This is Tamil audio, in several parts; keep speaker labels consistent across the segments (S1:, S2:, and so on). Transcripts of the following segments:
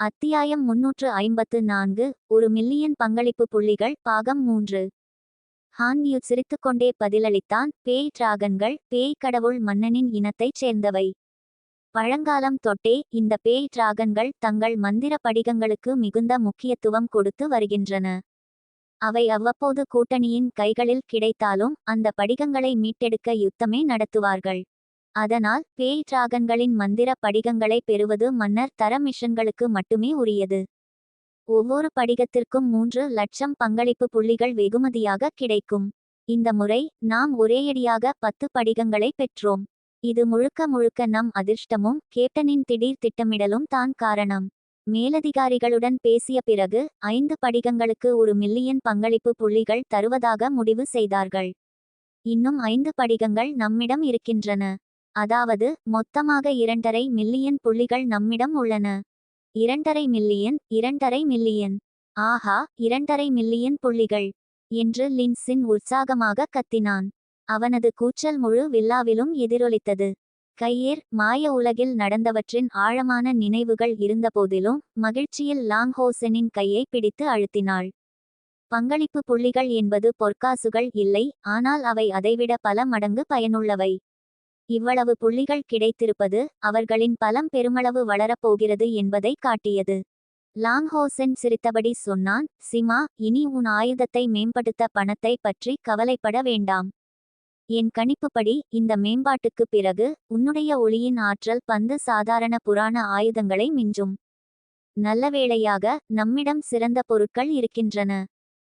S1: அத்தியாயம் முன்னூற்று ஐம்பத்து நான்கு ஒரு மில்லியன் பங்களிப்பு புள்ளிகள் பாகம் மூன்று. ஹான்யூ சிரித்துக்கொண்டே பதிலளித்தான் பேய் டிராகன்கள் பேய் கடவுள் மன்னனின் இனத்தைச் சேர்ந்தவை. பழங்காலம் தொட்டே இந்த பேய் டிராகன்கள் தங்கள் மந்திர படிகங்களுக்கு மிகுந்த முக்கியத்துவம் கொடுத்து வருகின்றன. அவை அவ்வப்போது கூட்டணியின் கைகளில் கிடைத்தாலும் அந்த படிகங்களை மீட்டெடுக்க யுத்தமே நடத்துவார்கள். அதனால் பேய் டிராகன்களின் மந்திர படிகங்களை பெறுவது மன்னர் தர மிஷன்களுக்கு மட்டுமே உரியது. ஒவ்வொரு படிகத்திற்கும் மூன்று லட்சம் பங்களிப்பு புள்ளிகள் வெகுமதியாக கிடைக்கும். இந்த முறை நாம் ஒரேயடியாக பத்து படிகங்களை பெற்றோம். இது முழுக்க முழுக்க நம் அதிர்ஷ்டமும் கேப்டனின் திடீர் திட்டமிடலும் தான் காரணம். மேலதிகாரிகளுடன் பேசிய பிறகு ஐந்து படிகங்களுக்கு ஒரு மில்லியன் பங்களிப்பு புள்ளிகள் தருவதாக முடிவு செய்தார்கள். இன்னும் ஐந்து படிகங்கள் நம்மிடம் இருக்கின்றன. அதாவது மொத்தமாக இரண்டரை மில்லியன் புள்ளிகள் நம்மிடம் உள்ளன. இரண்டரை மில்லியன் இரண்டரை மில்லியன். ஆஹா இரண்டரை மில்லியன் புள்ளிகள் என்று லின்சின் உற்சாகமாக கத்தினான். அவனது கூச்சல் முழு வில்லாவிலும் எதிரொலித்தது. கையேர் மாய உலகில் நடந்தவற்றின் ஆழமான நினைவுகள் இருந்தபோதிலும் மகிழ்ச்சியில் லாங்ஹோசனின் கையை பிடித்து அழுத்தினாள். பங்களிப்பு புள்ளிகள் என்பது பொற்காசுகள் இல்லை ஆனால் அவை அதைவிட பல மடங்கு பயனுள்ளவை. இவ்வளவு புள்ளிகள் கிடைத்திருப்பது அவர்களின் பலம் பெருமளவு வளரப்போகிறது என்பதை காட்டியது. லாங்ஹோசென் சிரித்தபடி சொன்னான் சிமா இனி உன் ஆயுதத்தை மேம்படுத்த பணத்தை பற்றி கவலைப்பட வேண்டாம். என் கணிப்புப்படி இந்த மேம்பாட்டுக்கு பிறகு உன்னுடைய ஒளியின் ஆற்றல் பந்து சாதாரண புராண ஆயுதங்களை மிஞ்சும். நல்லவேளையாக நம்மிடம் சிறந்த பொருட்கள் இருக்கின்றன.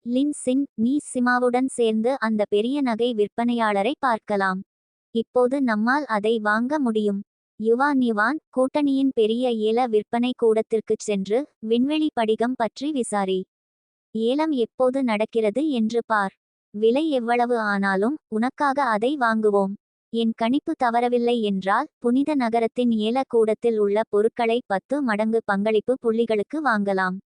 S1: லின்சின் நீ சிமாவுடன் சேர்ந்து அந்த பெரிய நகை விற்பனையாளரை பார்க்கலாம். இப்போது நம்மால் அதை வாங்க முடியும். யுவான் யுவான் கூட்டணியின் பெரிய ஏல விற்பனை கூடத்திற்குச் சென்று விண்வெளி படிகம் பற்றி விசாரி. ஏலம் எப்போது நடக்கிறது என்று பார். விலை எவ்வளவு ஆனாலும் உனக்காக அதை வாங்குவோம். என் கணிப்பு தவறவில்லை என்றால் புனித நகரத்தின் ஏல கூடத்தில் உள்ள பொருட்களை பத்து மடங்கு பங்களிப்பு புள்ளிகளுக்கு வாங்கலாம்.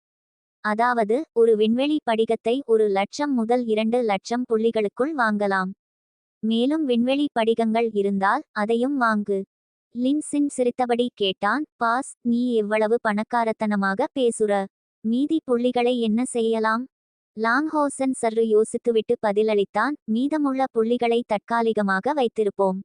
S1: அதாவது ஒரு விண்வெளி படிகத்தை ஒரு லட்சம் முதல் இரண்டு லட்சம் புள்ளிகளுக்குள் வாங்கலாம். மேலும் விண்வெளி படிகங்கள் இருந்தால் அதையும் வாங்கு. லின்சின் சிரித்தபடி கேட்டான் பாஸ் நீ எவ்வளவு பணக்காரத்தனமாக பேசுற? மீதி புள்ளிகளை என்ன செய்யலாம்? லாங்ஹோசன் சற்று யோசித்துவிட்டு பதிலளித்தான் மீதமுள்ள புள்ளிகளை தற்காலிகமாக வைத்திருப்போம்.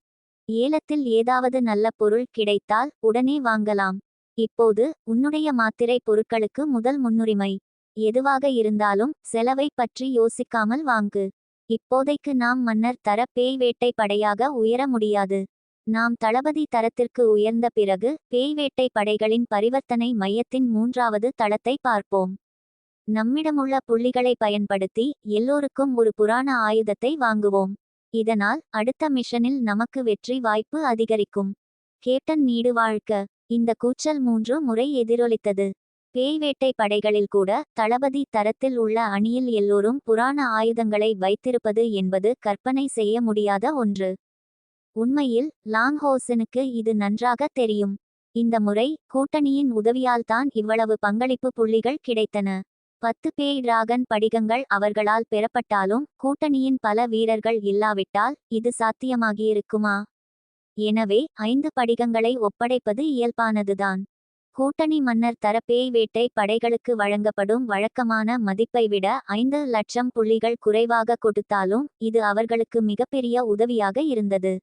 S1: ஏலத்தில் ஏதாவது நல்ல பொருள் கிடைத்தால் உடனே வாங்கலாம். இப்போது உன்னுடைய மாத்திரை பொருட்களுக்கு முதல் முன்னுரிமை. எதுவாக இருந்தாலும் செலவை பற்றி யோசிக்காமல் வாங்கு. இப்போதைக்கு நாம் மன்னர் தர பேய் வேட்டை படையாக உயர முடியாது. நாம் தளபதி தரத்திற்கு உயர்ந்த பிறகு பேய் வேட்டை படைகளின் பரிவர்த்தனை மையத்தின் மூன்றாவது தளத்தை பார்ப்போம். நம்மிடமுள்ள புள்ளிகளை பயன்படுத்தி எல்லோருக்கும் ஒரு புராண ஆயுதத்தை வாங்குவோம். இதனால் அடுத்த மிஷனில் நமக்கு வெற்றி வாய்ப்பு அதிகரிக்கும். கேப்டன் நீடு வாழ்க்க இந்த கூச்சல் மூன்று முறை எதிரொலித்தது. பேய்வேட்டை படைகளில் கூட தளபதி தரத்தில் உள்ள அணியில் எல்லோரும் புராண ஆயுதங்களை வைத்திருப்பது என்பது கற்பனை செய்ய முடியாத ஒன்று. உண்மையில் லாங்ஹோசனுக்கு இது நன்றாக தெரியும். இந்த முறை கூட்டணியின் உதவியால்தான் இவ்வளவு பங்களிப்பு புள்ளிகள் கிடைத்தன. பத்து பேய் டிராகன் படிகங்கள் அவர்களால் பெறப்பட்டாலும் கூட்டணியின் பல வீரர்கள் இல்லாவிட்டால் இது சாத்தியமாகியிருக்குமா? எனவே ஐந்து படிகங்களை ஒப்படைப்பது இயல்பானதுதான். கூட்டணி மன்னர் தர பேய் வேட்டை படைகளுக்கு வழங்கப்படும் வழக்கமான மதிப்பை விட ஐந்து லட்சம் புள்ளிகள் குறைவாக கொடுத்தாலும் இது அவர்களுக்கு மிகப்பெரிய உதவியாக இருந்தது.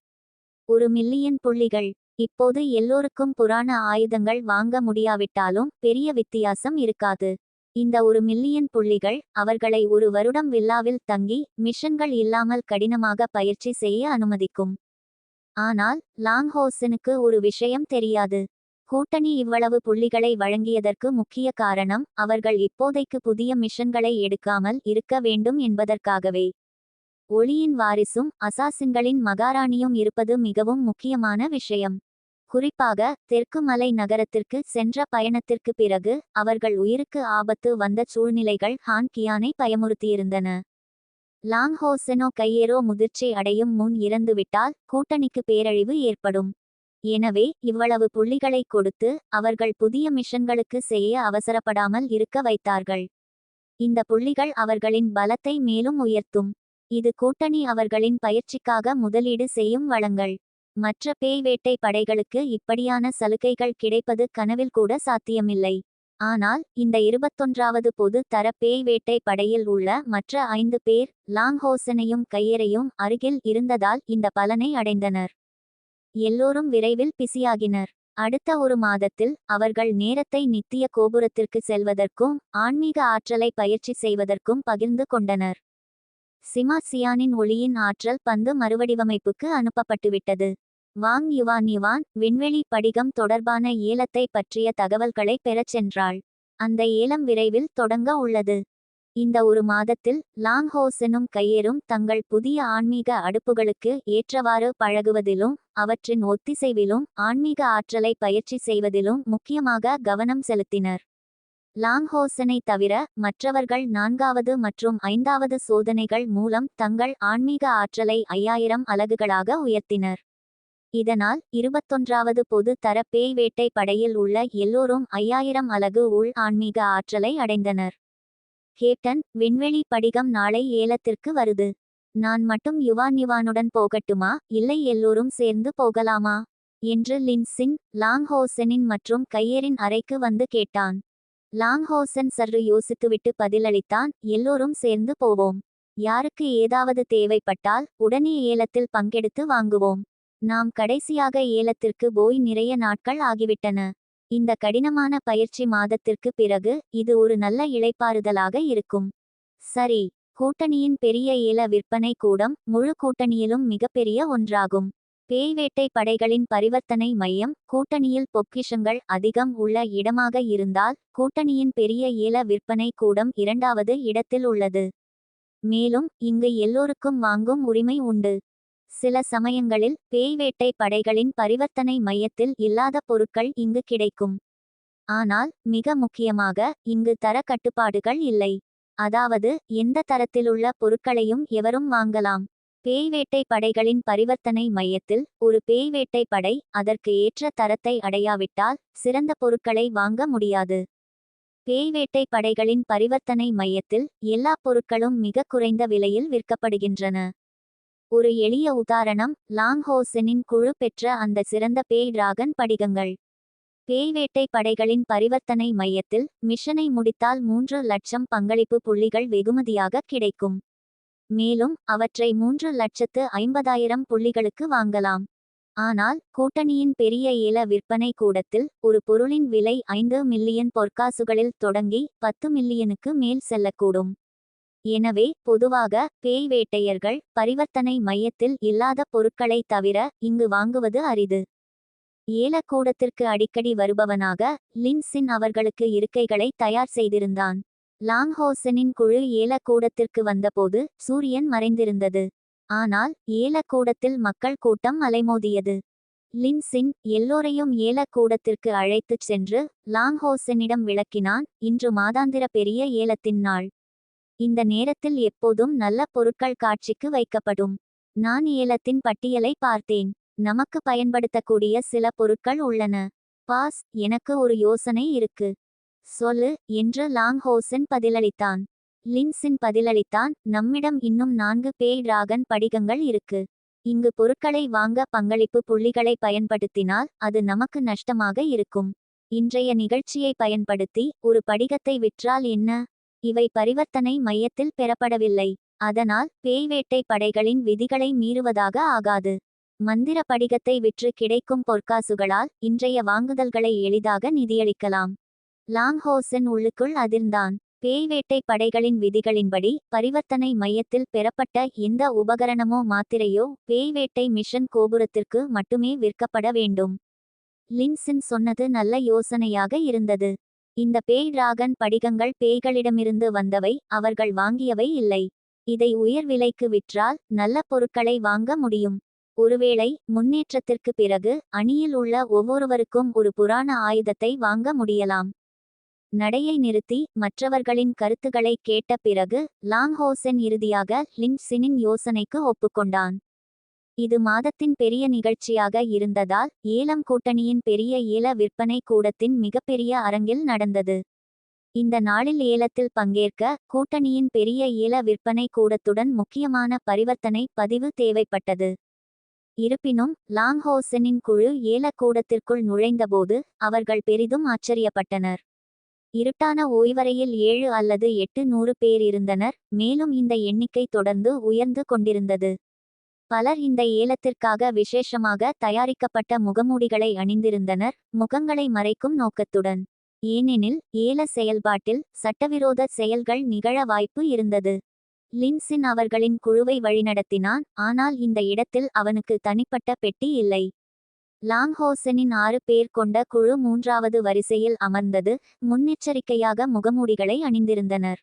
S1: ஒரு மில்லியன் புள்ளிகள். இப்போது எல்லோருக்கும் புராண ஆயுதங்கள் வாங்க முடியாவிட்டாலும் பெரிய வித்தியாசம் இருக்காது. இந்த ஒரு மில்லியன் புள்ளிகள் அவர்களை ஒரு வருடம் வில்லாவில் தங்கி மிஷன்கள் இல்லாமல் கடினமாக பயிற்சி செய்ய அனுமதிக்கும். ஆனால் லாங்ஹோசனுக்கு ஒரு விஷயம் தெரியாது. கூட்டணி இவ்வளவு புள்ளிகளை வழங்கியதற்கு முக்கிய காரணம் அவர்கள் இப்போதைக்கு புதிய மிஷன்களை எடுக்காமல் இருக்க வேண்டும் என்பதற்காகவே. ஒளியின் வாரிசும் அசாசின்களின் மகாராணியும் இருப்பது மிகவும் முக்கியமான விஷயம். குறிப்பாக தெற்கு மலை நகரத்திற்கு சென்ற பயணத்திற்கு பிறகு அவர்கள் உயிருக்கு ஆபத்து வந்த சூழ்நிலைகள் ஹான் கியானை பயமுறுத்தியிருந்தன. லாங்ஹோசெனோ கையேரோ முதிர்ச்சி அடையும் முன் இறந்துவிட்டால் கூட்டணிக்கு பேரழிவு ஏற்படும். எனவே இவ்வளவு புள்ளிகளை கொடுத்து அவர்கள் புதிய மிஷன்களுக்கு செய்ய அவசரப்படாமல் இருக்க வைத்தார்கள். இந்த புள்ளிகள் அவர்களின் பலத்தை மேலும் உயர்த்தும். இது கூட்டணி அவர்களின் பயிற்சிக்காக முதலீடு செய்யும் வளங்கள். மற்ற பேய் வேட்டை படைகளுக்கு இப்படியான சலுகைகள் கிடைப்பது கனவில் கூட சாத்தியமில்லை. ஆனால் இந்த இருபத்தொன்றாவது பொது தர பேய் வேட்டை படையில் உள்ள மற்ற ஐந்து பேர் லாங்ஹோசனையும் கையரையும் அருகில் இருந்ததால் இந்த பலனை அடைந்தனர். எல்லோரும் விரைவில் பிஸியாகினர். அடுத்த ஒரு மாதத்தில் அவர்கள் நேரத்தை நித்திய கோபுரத்திற்கு செல்வதற்கும் ஆன்மீக ஆற்றலை பயிற்சி செய்வதற்கும் பகிர்ந்து கொண்டனர். சிமா சியானின் ஒளியின் ஆற்றல் பந்து மறுவடிவமைப்புக்கு அனுப்பப்பட்டுவிட்டது. வாங் யுவான் யுவான் விண்வெளி படிகம் தொடர்பான ஏலத்தை பற்றிய தகவல்களை பெறச் சென்றாள். அந்த ஏலம் விரைவில் தொடங்க உள்ளது. இந்த ஒரு மாதத்தில் லாங்ஹோசனும் கையேறும் தங்கள் புதிய ஆன்மீக அடுப்புகளுக்கு ஏற்றவாறு பழகுவதிலும் அவற்றின் ஒத்திசைவிலும் ஆன்மீக ஆற்றலை பயிற்சி செய்வதிலும் முக்கியமாக கவனம் செலுத்தினர். லாங்ஹோசனை தவிர மற்றவர்கள் நான்காவது மற்றும் ஐந்தாவது சோதனைகள் மூலம் தங்கள் ஆன்மீக ஆற்றலை ஐயாயிரம் அலகுகளாக உயர்த்தினர். இதனால் இருபத்தொன்றாவது பொது தர பேய் வேட்டை படையில் உள்ள எல்லோரும் ஐயாயிரம் அலகு உள் ஆன்மீக ஆற்றலை அடைந்தனர். கேப்டன் விண்வெளி படிகம் நாளை ஏலத்திற்கு வருது. நான் மட்டும் யுவான் யுவானுடன் போகட்டுமா? இல்லை எல்லோரும் சேர்ந்து போகலாமா? என்று லின்சின் லாங்ஹோசனின் மற்றும் கையேரின் அறைக்கு வந்து கேட்டான். லாங்ஹோசன் சற்று யோசித்துவிட்டு பதிலளித்தான் எல்லோரும் சேர்ந்து போவோம். யாருக்கு ஏதாவது தேவைப்பட்டால் உடனே ஏலத்தில் பங்கெடுத்து வாங்குவோம். நாம் கடைசியாக ஏலத்திற்கு போய் நிறைய நாட்கள் ஆகிவிட்டன. இந்த கடினமான பயிற்சி மாதத்திற்கு பிறகு இது ஒரு நல்ல இளைப்பாறுதலாக இருக்கும். சரி கூட்டணியின் பெரிய ஏல விற்பனை கூடம் முழு கூட்டணியிலும் மிகப்பெரிய ஒன்றாகும். பேய்வேட்டை படைகளின் பரிவர்த்தனை மையம் கூட்டணியில் பொக்கிஷங்கள் அதிகம் உள்ள இடமாக இருந்தால் கூட்டணியின் பெரிய ஏல விற்பனை கூடம் இரண்டாவது இடத்தில் உள்ளது. மேலும் இங்கு எல்லோருக்கும் வாங்கும் உரிமை உண்டு. சில சமயங்களில் பேய்வேட்டை படைகளின் பரிவர்த்தனை மையத்தில் இல்லாத பொருட்கள் இங்கு கிடைக்கும். ஆனால் மிக முக்கியமாக இங்கு தர கட்டுப்பாடுகள் இல்லை. அதாவது எந்த தரத்திலுள்ள பொருட்களையும் எவரும் வாங்கலாம். பேய்வேட்டை படைகளின் பரிவர்த்தனை மையத்தில் ஒரு பேய்வேட்டை படை அதற்கு ஏற்ற தரத்தை அடையாவிட்டால் சிறந்த பொருட்களை வாங்க முடியாது. பேய்வேட்டை படைகளின் பரிவர்த்தனை மையத்தில் எல்லா பொருட்களும் மிக குறைந்த விலையில் விற்கப்படுகின்றன. ஒரு எளிய உதாரணம் லாங்ஹோசனின் குழு பெற்ற அந்த சிறந்த பேய் டிராகன் படிகங்கள். பேய்வேட்டை படைகளின் பரிவர்த்தனை மையத்தில் மிஷனை முடித்தால் மூன்று லட்சம் பங்களிப்பு புள்ளிகள் வெகுமதியாக கிடைக்கும். மேலும் அவற்றை மூன்று லட்சத்து ஐம்பதாயிரம் புள்ளிகளுக்கு வாங்கலாம். ஆனால் கூட்டணியின் பெரிய ஏல விற்பனை கூடத்தில் ஒரு பொருளின் விலை ஐந்து மில்லியன் பொற்காசுகளில் தொடங்கி பத்து மில்லியனுக்கு மேல் செல்லக்கூடும். எனவே பொதுவாக பேய் வேட்டையர்கள் பரிவர்த்தனை மையத்தில் இல்லாத பொருட்களை தவிர இங்கு வாங்குவது அரிது. ஏலக்கூடத்திற்கு அடிக்கடி வருபவனாக லின்சின் அவர்களுக்கு இருக்கைகளை தயார் செய்திருந்தான். லாங்ஹோசனின் குழு ஏலக்கூடத்திற்கு வந்தபோது சூரியன் மறைந்திருந்தது. ஆனால் ஏலக்கூடத்தில் மக்கள் கூட்டம் அலைமோதியது. லின்சின் எல்லோரையும் ஏலக்கூடத்திற்கு அழைத்துச் சென்று லாங்ஹோசனிடம் விளக்கினான் இன்று மாதாந்திர பெரிய ஏலத்தின் நாள். இந்த நேரத்தில் எப்போதும் நல்ல பொருட்கள் காட்சிக்கு வைக்கப்படும். நான் ஏலத்தின் பட்டியலை பார்த்தேன். நமக்கு பயன்படுத்தக்கூடிய சில பொருட்கள் உள்ளன. பாஸ் எனக்கு ஒரு யோசனை இருக்கு. சொல்லு என்று லாங் ஹோசன் பதிலளித்தான். லின்சின் பதிலளித்தான் நம்மிடம் இன்னும் நான்கு பேய் டிராகன் படிகங்கள் இருக்கு. இங்கு பொருட்களை வாங்க பங்களிப்பு புள்ளிகளை பயன்படுத்தினால் அது நமக்கு நஷ்டமாக இருக்கும். இன்றைய நிகழ்ச்சியை பயன்படுத்தி ஒரு படிகத்தை விற்றால் என்ன? இவை பரிவர்த்தனை மையத்தில் பெறப்படவில்லை. அதனால் பேய்வேட்டை படைகளின் விதிகளை மீறுவதாக ஆகாது. மந்திர படிகத்தை விற்று கிடைக்கும் பொற்காசுகளால் இன்றைய வாங்குதல்களை எளிதாக நிதியளிக்கலாம். லாங்ஹோசன் உள்ளுக்குள் அதிர்ந்தான். பேய்வேட்டை படைகளின் விதிகளின்படி பரிவர்த்தனை மையத்தில் பெறப்பட்ட எந்த உபகரணமோ மாத்திரையோ பேய்வேட்டை மிஷன் கோபுரத்திற்கு மட்டுமே விற்கப்பட வேண்டும். லின்சின் சொன்னது நல்ல யோசனையாக இருந்தது. இந்த பேய் டிராகன் படிகங்கள் பேய்களிடமிருந்து வந்தவை அவர்கள் வாங்கியவை இல்லை. இதை உயர் விலைக்கு விற்றால் நல்ல பொருட்களை வாங்க முடியும். ஒருவேளை முன்னேற்றத்திற்கு பிறகு அணியில் உள்ள ஒவ்வொருவருக்கும் ஒரு புராண ஆயுதத்தை வாங்க முடியலாம். நடையை நிறுத்தி மற்றவர்களின் கருத்துக்களை கேட்ட பிறகு லாங்ஹோசன் இறுதியாக லின்சினின் யோசனைக்கு ஒப்புக்கொண்டான். இது மாதத்தின் பெரிய நிகழ்ச்சியாக இருந்ததால் ஏலம் கூட்டணியின் பெரிய ஏல விற்பனை கூடத்தின் மிகப்பெரிய அரங்கில் நடந்தது. இந்த நாளில் ஏலத்தில் பங்கேற்க கூட்டணியின் பெரிய ஏல விற்பனை கூடத்துடன் முக்கியமான பரிவர்த்தனை பதிவு தேவைப்பட்டது. இருப்பினும் லாங்ஹோசனின் குழு ஏல கூடத்திற்குள் நுழைந்தபோது அவர்கள் பெரிதும் ஆச்சரியப்பட்டனர். இருட்டான ஓய்வறையில் ஏழு அல்லது எட்டு நூறு பேர் இருந்தனர் மேலும் இந்த எண்ணிக்கை தொடர்ந்து உயர்ந்து கொண்டிருந்தது. பலர் இந்த ஏலத்திற்காக விசேஷமாக தயாரிக்கப்பட்ட முகமூடிகளை அணிந்திருந்தனர் முகங்களை மறைக்கும் நோக்கத்துடன். ஏனெனில் ஏல செயல்பாட்டில் சட்டவிரோத செயல்கள் நிகழ வாய்ப்பு இருந்தது. லின்சின் அவர்களின் குழுவை வழிநடத்தினான் ஆனால் இந்த இடத்தில் அவனுக்கு தனிப்பட்ட பெட்டி இல்லை. லாங்ஹோசனின் ஆறு பேர் கொண்ட குழு மூன்றாவது வரிசையில் அமர்ந்தது முன்னெச்சரிக்கையாக முகமூடிகளை அணிந்திருந்தனர்.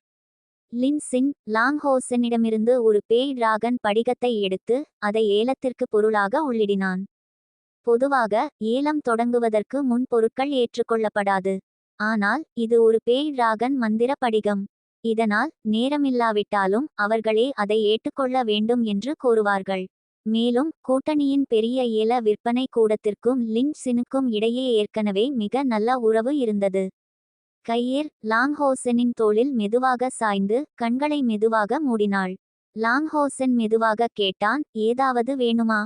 S1: லின்சின் லாங்ஹோசனிடமிருந்து ஒரு பேய் டிராகன் படிகத்தை எடுத்து அதை ஏலத்திற்கு பொருளாக உள்ளிடினான். பொதுவாக ஏலம் தொடங்குவதற்கு முன் பொருட்கள் ஏற்றுக்கொள்ளப்படாது. ஆனால் இது ஒரு பேய் டிராகன் மந்திர படிகம். இதனால் நேரமில்லாவிட்டாலும் அவர்களே அதை ஏற்றுக்கொள்ள வேண்டும் என்று கூறுவார்கள் மேலும் கூட்டணியின் பெரிய ஏல விற்பனை கூடத்திற்கும் லின்சினுக்கும் இடையே ஏற்கனவே மிக நல்ல உறவு இருந்தது. கையேர் லாங்ஹோசனின் தோளில் மெதுவாக சாய்ந்து கண்களை மெதுவாக மூடினாள். லாங்ஹோசன் மெதுவாக கேட்டான் ஏதாவது வேணுமா?